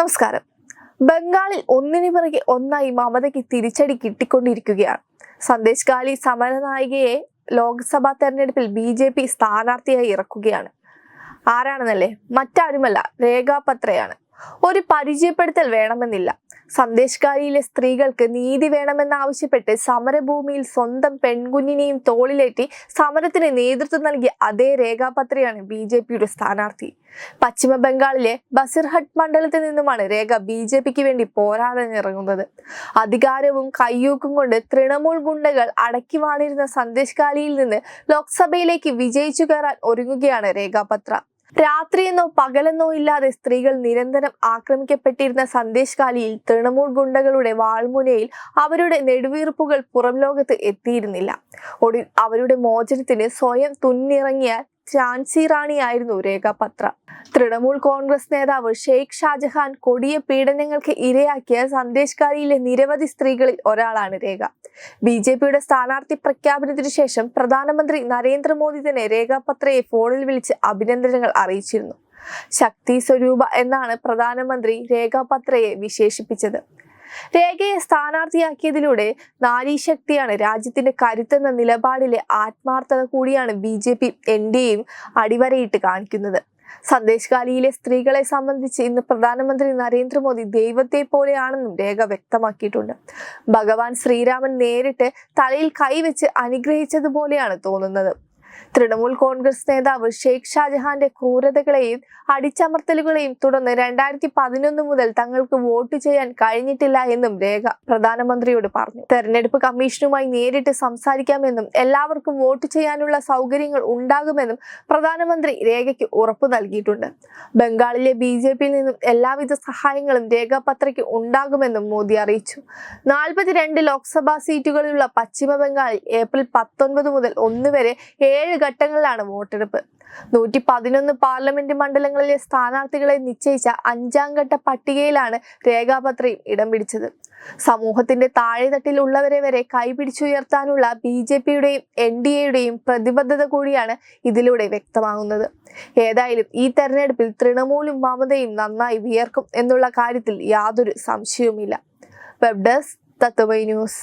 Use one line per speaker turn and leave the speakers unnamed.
നമസ്കാരം. ബംഗാളിൽ ഒന്നിനു പിറകെ ഒന്നായി മമതയ്ക്ക് തിരിച്ചടി കിട്ടിക്കൊണ്ടിരിക്കുകയാണ്. സന്ദേശ് കാലി സമരനായികയെ ലോക്സഭാ തെരഞ്ഞെടുപ്പിൽ ബി ജെ പി സ്ഥാനാർത്ഥിയായി ഇറക്കുകയാണ്. ആരാണെന്നല്ലേ? മറ്റാരുമല്ല രേഖാപത്രയാണ്. ഒരു പരിചയപ്പെടുത്തൽ വേണമെന്നില്ല. സന്ദേശകാരിയിലെ സ്ത്രീകൾക്ക് നീതി വേണമെന്നാവശ്യപ്പെട്ട് സമരഭൂമിയിൽ സ്വന്തം പെൺകുഞ്ഞിനെയും തോളിലേറ്റി സമരത്തിന് നേതൃത്വം നൽകിയ അതേ രേഖാപത്രയാണ് ബി ജെ പിയുടെ സ്ഥാനാർത്ഥി. പശ്ചിമ ബംഗാളിലെ ബസിർഹട്ട് മണ്ഡലത്തിൽ നിന്നുമാണ് രേഖ ബി ജെ പിക്ക് വേണ്ടി പോരാടാനിറങ്ങുന്നത്. അധികാരവും കയ്യൂക്കും കൊണ്ട് തൃണമൂൽ ഗുണ്ടകൾ അടക്കി വാണിരുന്ന സന്ദേശകാലിയിൽ നിന്ന് ലോക്സഭയിലേക്ക് വിജയിച്ചു കയറാൻ ഒരുങ്ങുകയാണ് രേഖാപത്ര. രാത്രിയെന്നോ പകലെന്നോ ഇല്ലാതെ സ്ത്രീകൾ നിരന്തരം ആക്രമിക്കപ്പെട്ടിരുന്ന സന്ദേശകാലിയിൽ തൃണമൂൽ ഗുണ്ടകളുടെ വാൾമുനയിൽ അവരുടെ നെടുവീർപ്പുകൾ പുറം ലോകത്ത് എത്തിയിരുന്നില്ല. ഒടുവിൽ അവരുടെ മോചനത്തിന് സ്വയം തുന്നിറങ്ങിയ ഝാൻസി റാണിയായിരുന്നു രേഖാപത്ര. തൃണമൂൽ കോൺഗ്രസ് നേതാവ് ഷെയ്ഖ് ഷാജഹാൻ കൊടിയ പീഡനങ്ങൾക്ക് ഇരയാക്കിയ സന്ദേശകാരിയിലെ നിരവധി സ്ത്രീകളിൽ ഒരാളാണ് രേഖ. ബി ജെ പിയുടെ സ്ഥാനാർത്ഥി പ്രഖ്യാപനത്തിനു ശേഷം പ്രധാനമന്ത്രി നരേന്ദ്രമോദി തന്നെ രേഖാപത്രയെ ഫോണിൽ വിളിച്ച് അഭിനന്ദനങ്ങൾ അറിയിച്ചിരുന്നു. ശക്തി സ്വരൂപ എന്നാണ് പ്രധാനമന്ത്രി രേഖാപത്രയെ വിശേഷിപ്പിച്ചത്. രേഖയെ സ്ഥാനാർത്ഥിയാക്കിയതിലൂടെ നാരീശക്തിയാണ് രാജ്യത്തിന്റെ കരുത്തെന്ന നിലപാടിലെ ആത്മാർത്ഥത കൂടിയാണ് B J P N D എയും അടിവരയിട്ട് കാണിക്കുന്നത്. സന്ദേശകാലിയിലെ സ്ത്രീകളെ സംബന്ധിച്ച് ഇന്ന് പ്രധാനമന്ത്രി നരേന്ദ്രമോദി ദൈവത്തെ പോലെയാണെന്നും രേഖ വ്യക്തമാക്കിയിട്ടുണ്ട്. ഭഗവാൻ ശ്രീരാമൻ നേരിട്ട് തലയിൽ കൈവച്ച് അനുഗ്രഹിച്ചതുപോലെയാണ് തോന്നുന്നത്. തൃണമൂൽ കോൺഗ്രസ് നേതാവ് ഷെയ്ഖ് ഷാജഹാന്റെ ക്രൂരതകളെയും അടിച്ചമർത്തലുകളെയും തുടർന്ന് രണ്ടായിരത്തി പതിനൊന്ന് മുതൽ തങ്ങൾക്ക് വോട്ട് ചെയ്യാൻ കഴിഞ്ഞിട്ടില്ല എന്നും രേഖ പ്രധാനമന്ത്രിയോട് പറഞ്ഞു. തെരഞ്ഞെടുപ്പ് കമ്മീഷനുമായി നേരിട്ട് സംസാരിക്കാമെന്നും എല്ലാവർക്കും വോട്ട് ചെയ്യാനുള്ള സൗകര്യങ്ങൾ ഉണ്ടാകുമെന്നും പ്രധാനമന്ത്രി രേഖയ്ക്ക് ഉറപ്പു നൽകിയിട്ടുണ്ട്. ബംഗാളിലെ ബി ജെ പിയിൽ നിന്നും എല്ലാവിധ സഹായങ്ങളും രേഖാപത്രയ്ക്ക് ഉണ്ടാകുമെന്നും മോദി അറിയിച്ചു. നാൽപ്പത്തിരണ്ട് ലോക്സഭാ സീറ്റുകളിലുള്ള പശ്ചിമ ബംഗാളിൽ ഏപ്രിൽ പത്തൊൻപത് മുതൽ ഒന്ന് വരെ ഏഴ് ഘട്ടങ്ങളിലാണ് വോട്ടെടുപ്പ്. നൂറ്റി പതിനൊന്ന് പാർലമെന്റ് മണ്ഡലങ്ങളിലെ സ്ഥാനാർത്ഥികളെ നിശ്ചയിച്ച അഞ്ചാം ഘട്ട പട്ടികയിലാണ് രേഖാപത്രയും ഇടം പിടിച്ചത്. സമൂഹത്തിന്റെ താഴെത്തട്ടിൽ ഉള്ളവരെ വരെ കൈപിടിച്ചുയർത്താനുള്ള ബി ജെ പിയുടെയും എൻ ഡി എയുടെയും പ്രതിബദ്ധത കൂടിയാണ് ഇതിലൂടെ വ്യക്തമാകുന്നത്. ഏതായാലും ഈ തെരഞ്ഞെടുപ്പിൽ തൃണമൂലും മമതയും നന്നായി വിയർക്കും എന്നുള്ള കാര്യത്തിൽ യാതൊരു സംശയവുമില്ല. Web desk Tatwamayi news.